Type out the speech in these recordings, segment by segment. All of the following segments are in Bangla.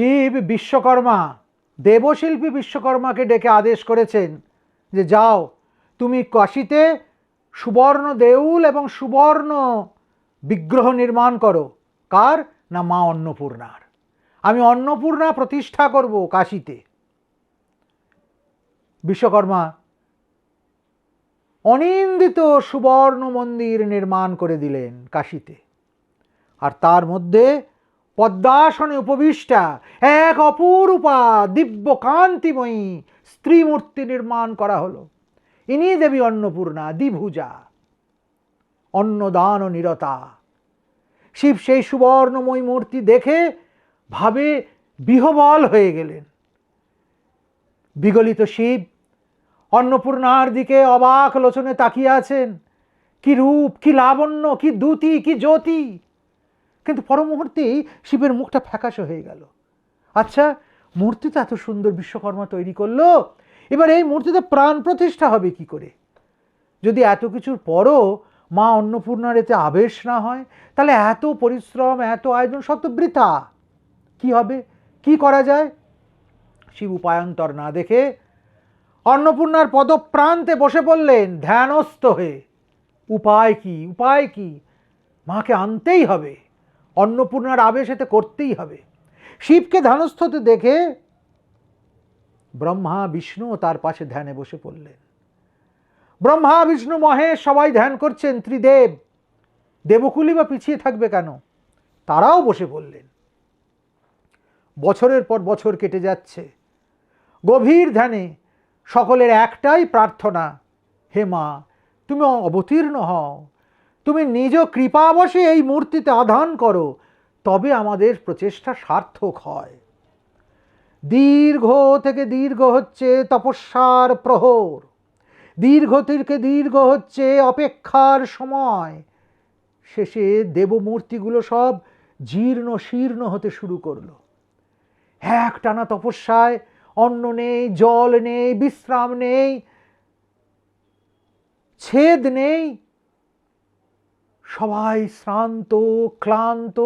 শিব বিশ্বকর্মা, দেবশিল্পী বিশ্বকর্মাকে ডেকে আদেশ করেছেন যে যাও, তুমি কাশিতে সুবর্ণ দেউল এবং সুবর্ণ বিগ্রহ নির্মাণ করো। কার? না মা অন্নপূর্ণার। আমি অন্নপূর্ণা প্রতিষ্ঠা করব কাশিতে। বিশ্বকর্মা, অনিন্দিত সুবর্ণ মন্দির নির্মাণ করে দিলেন কাশিতে। আর তার মধ্যে পদ্মাসনে উপবিষ্টা, এক অপরূপা দিব্য কান্তিময়ী স্ত্রী মূর্তি নির্মাণ করা হলো। ইনি দেবী অন্নপূর্ণা, দ্বিভুজা, অন্নদান ও নিরতা। শিব সেই সুবর্ণময় মূর্তি দেখে ভাবে বিহবল হয়ে গেলেন। বিগলিত শিব অন্নপূর্ণার দিকে অবাক লোচনে তাকিয়ে আছেন। কি রূপ, কি লাবণ্য, কি দ্যুতি, কি জ্যোতি কিন্তু পর মুহূর্তেই শিবের মুখটা ফ্যাকাশে হয়ে গেল। আচ্ছা মূর্তি তো এত সুন্দর বিশ্বকর্মা তৈরি করল, এবার এই মূর্তিতে প্রাণ প্রতিষ্ঠা হবে কি করে? যদি এত কিছুর পরও মা অন্নপূর্ণার এতে আবেশ না হয়, তাহলে এত পরিশ্রম, এত আয়োজন সব তো বৃথা। কি হবে? কি করা যায়? শিব উপায়ন্তর না দেখে অন্নপূর্ণার পদপ্রান্তে বসে পড়লেন ধ্যানস্থ হয়ে। উপায় কি? উপায় কি? মাকে আনতেই হবে। অন্নপূর্ণার আবেশ এতে করতেই হবে। শিবকে ধ্যানস্থতে দেখে ব্রহ্মা, বিষ্ণু তার পাশে ধ্যানে বসে পড়লেন। ব্রহ্মা, বিষ্ণু, মহেশ সবাই ধ্যান করছেন, ত্রিদেব, দেবকুলি বা পিছিয়ে থাকবে কেন? তারাও বসে পড়লেন। বছরের পর বছর কেটে যাচ্ছে। গভীর ধ্যানে সকলের একটাই প্রার্থনা, হে মা, তুমি অবতীর্ণ হও তুমি নিজ কৃপাবশে এই মূর্তিতে আধান করো, তবে আমাদের প্রচেষ্টা সার্থক হয়। দীর্ঘ থেকে দীর্ঘ হচ্ছে তপস্যার প্রহর, দীর্ঘ থেকে দীর্ঘ হচ্ছে অপেক্ষার সময়। শেষে দেবমূর্তিগুলো সব জীর্ণ শীর্ণ হতে শুরু করল। এক টানা তপস্যায় অন্ন নেই, জল নেই, বিশ্রাম নেই, ছেদ নেই সবাই শ্রান্ত, ক্লান্ত,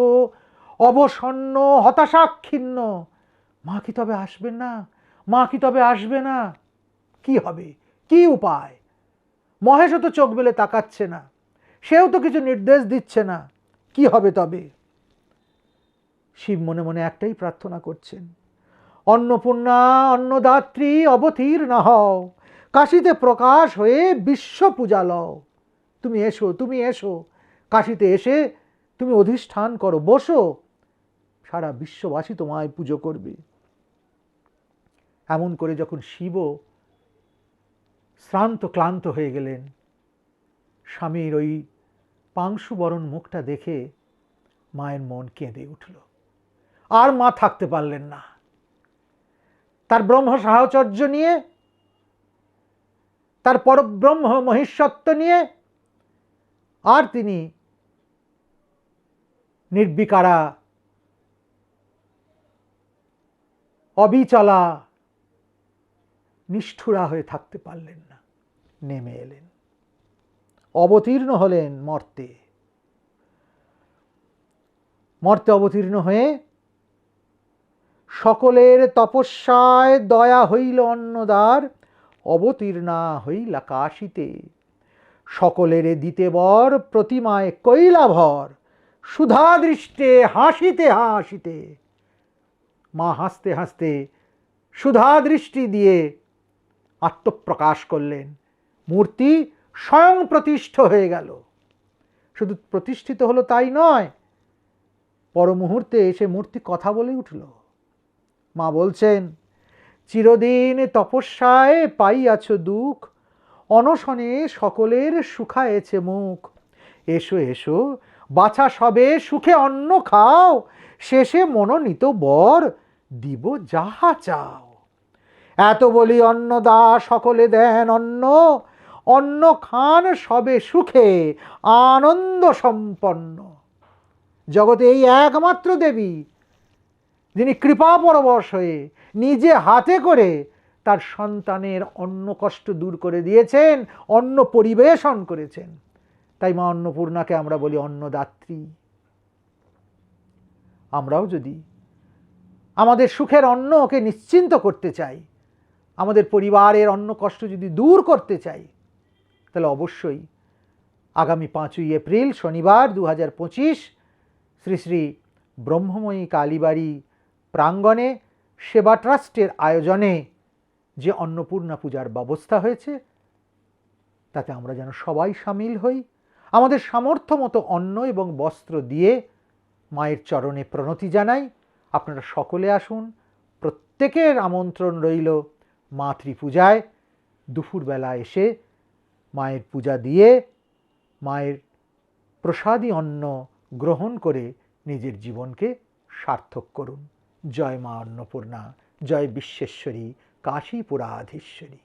অবসন্ন হতাশাক্ষিন্ন মা কি তবে আসবে না? মা কি তবে আসবে না? কি হবে? কি উপায়? মহেশও তো চোখ বেলে তাকাচ্ছে না। সেও তো কিছু নির্দেশ দিচ্ছে না। কি হবে তবে? শিব মনে মনে একটাই প্রার্থনা করছেন। অন্নপূর্ণা, অন্নদাত্রী, অবতীর্ণ হও। কাশিতে প্রকাশ হয়ে বিশ্ব পূজা লও। তুমি এসো তুমি এসো। কাশিতে এসে তুমি অধিষ্ঠান করো, বসো। সারা বিশ্ববাসী তোমায় পুজো করবে। এমন করে যখন শিব শ্রান্ত ক্লান্ত হয়ে গেলেন, স্বামীর ওই পাংশুবরণ মুখটা দেখে মায়ের মন কেঁদে উঠল। আর মা থাকতে পারলেন না। তার ব্রহ্ম সাহচর্য নিয়ে, তার পরব্রহ্ম মহিষত্ব নিয়ে, আর তিনি নির্বিকারা, অবিচলা, নিষ্ঠুরা হয়ে থাকতে পারলেন না, নেমে এলেন। অবতীর্ণ হলেন মর্তে। মর্তে অবতীর্ণ হয়ে সকলের তপস্যায় দয়া হইল অন্নদার, অবতীর্ণা হইলা কাশিতে। সকলের দিতে বর, প্রতিমায় কৈলা ভর সুধা দৃষ্টে হাসিতে হাসিতে। মা হাসতে হাসতে সুধা দৃষ্টি দিয়ে আত্মপ্রকাশ করলেন। মূর্তি স্বয়ং প্রতিষ্ঠ হয়ে গেল। শুধু প্রতিষ্ঠিত হলো তাই নয়, পর মুহূর্তে সে মূর্তি কথা বলে উঠল। মা বলছেন, চিরদিন তপস্যায় পাইয়াছ দুঃখ, অনশনে সকলের সুখায়েছে মুখ। এসো এসো বাছা সবে, সুখে অন্ন খাও, শেষে মনোনীত বর দিব যাহা চাও। এত বলি অন্নদা সকলে দেন অন্ন অন্ন খান সবে সুখে, আনন্দ সম্পন্ন। জগতে এই একমাত্র দেবী, যিনি কৃপা পরবশ হয়ে নিজে হাতে করে তার সন্তানের অন্ন কষ্ট দূর করে দিয়েছেন, অন্ন পরিবেশন করেছেন। তাই মা অন্নপূর্ণাকে আমরা বলি অন্নদাত্রী। আমরাও যদি আমাদের সুখের অন্নকে নিশ্চিন্ত করতে চাই, আমাদের পরিবারের অন্ন কষ্ট যদি দূর করতে চাই, তাহলে অবশ্যই আগামী পাঁচই এপ্রিল শনিবার দু হাজার পঁচিশ শ্রী শ্রী ব্রহ্মময়ী কালীবাড়ি প্রাঙ্গণে সেবা ট্রাস্টের আয়োজনে যে অন্নপূর্ণা পূজার ব্যবস্থা হয়েছে, তাতে আমরা যেন সবাই সামিল হই। আমাদের সামর্থ্য মতো অন্ন এবং বস্ত্র দিয়ে মায়ের চরণে প্রণতি জানাই। আপনারা সকলে আসুন। প্রত্যেকের আমন্ত্রণ রইল মাতৃপূজায়। দুপুরবেলা এসে মায়ের পূজা দিয়ে মায়ের প্রসাদী অন্ন গ্রহণ করে নিজের জীবনকে সার্থক করুন। জয় মা অন্নপূর্ণা, জয় বিশ্বেশ্বরী, কাশীপুরাধীশ্বরী।